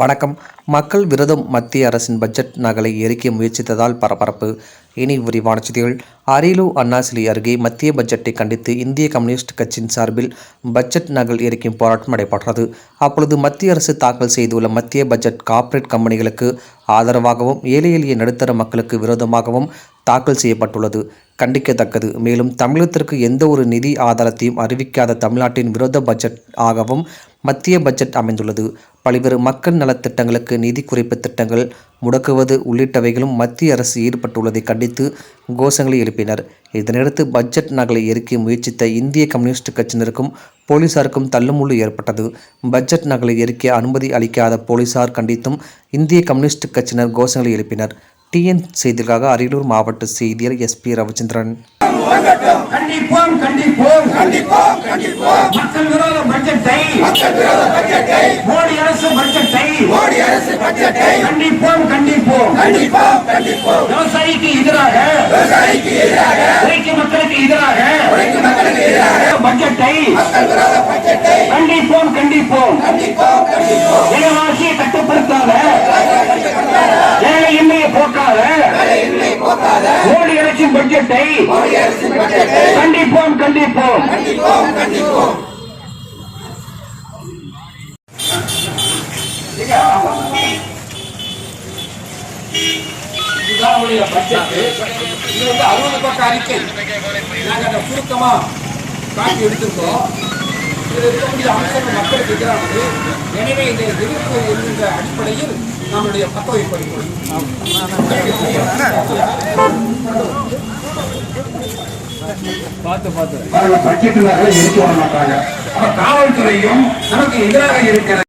வணக்கம். மக்கள் விரோதம் மத்திய அரசின் பட்ஜெட் நகலை எரிக்க முயற்சித்ததால் பரபரப்பு. இனி விரிவான செய்திகள். அரியலூர் அண்ணாசிலி அருகே மத்திய பட்ஜெட்டை கண்டித்து இந்திய கம்யூனிஸ்ட் கட்சியின் சார்பில் பட்ஜெட் நகல் எரிக்கும் போராட்டம் நடைபெற்றது. அப்பொழுது மத்திய அரசு தாக்கல் செய்துள்ள மத்திய பட்ஜெட் கார்ப்பரேட் கம்பெனிகளுக்கு ஆதரவாகவும் ஏழை எளிய நடுத்தர மக்களுக்கு விரோதமாகவும் தாக்கல் செய்யப்பட்டுள்ளது. கண்டிக்கத்தக்கது. மேலும் தமிழகத்திற்கு எந்த ஒரு நிதி ஆதாரத்தையும் அறிவிக்காத தமிழ்நாட்டின் விரோத பட்ஜெட் ஆகவும் மத்திய பட்ஜெட் அமைந்துள்ளது. பல்வேறு மக்கள் நலத் திட்டங்களுக்கு நிதி குறைப்பு திட்டங்கள் முடக்குவது உள்ளிட்டவைகளும் மத்திய அரசு ஈடுபட்டுள்ளதை கண்டித்து கோஷங்களை எழுப்பினர். இதனையடுத்து பட்ஜெட் நகலை எரிக்க முயற்சித்த இந்திய கம்யூனிஸ்ட் கட்சியினருக்கும் போலீசாருக்கும் தள்ளுமுள்ளு ஏற்பட்டது. பட்ஜெட் நகலை எரிக்க அனுமதி அளிக்காத போலீசார் கண்டித்தும் இந்திய கம்யூனிஸ்ட் கட்சியினர் கோஷங்களை எழுப்பினர். டிஎன் செய்திகளுக்காக அரியலூர் மாவட்ட செய்தியர் எஸ் பி ரவிச்சந்திரன். கண்டிப்போம் கண்டிப்போம் கண்டிப்போம் கண்டிப்போம். மக்கள் விரோத பட்ஜெட்டை. மக்கள் விரோத பட்ஜெட்டை. மோடி அரசு பட்ஜெட்டை. மோடி அரசு பட்ஜெட்டை. கண்டிப்போம் கண்டிப்போம். கண்டிப்போம் கண்டிப்போம். விவசாயிக்கு எதிராக. விவசாயிக்கு எதிராக. உழைக்கும் மக்களுக்கு எதிராக. உழைக்கும் மக்களுக்கு எதிராக. பட்ஜெட்டை. மக்கள் விரோத பட்ஜெட்டை. கண்டிப்போம் கண்டிப்போம். கண்டிப்போம் கண்டிப்போம். விலைவாசியை கட்டுப்படுத்தாத. அரசின் பட்ஜெட்டை கண்டிப்போம் கண்டிப்போம். இதுதான் பட்ஜெட் இது வந்து அறுபது பக்க அறிக்கை. நாங்கள் அதை சுருக்கமா காட்டி எடுத்திருக்கோம். இதில் இருக்கக்கூடிய அம்சங்கள் மக்களுக்கு எதிரானது எனவே இந்த எதிர்ப்பு என்கின்ற அடிப்படையில் நம்முடைய பத்தவை படிப்போம் பட்ஜெட் எரிக்க விட மாட்டாங்க காவல்துறையும் நமக்கு எதிராக இருக்கிற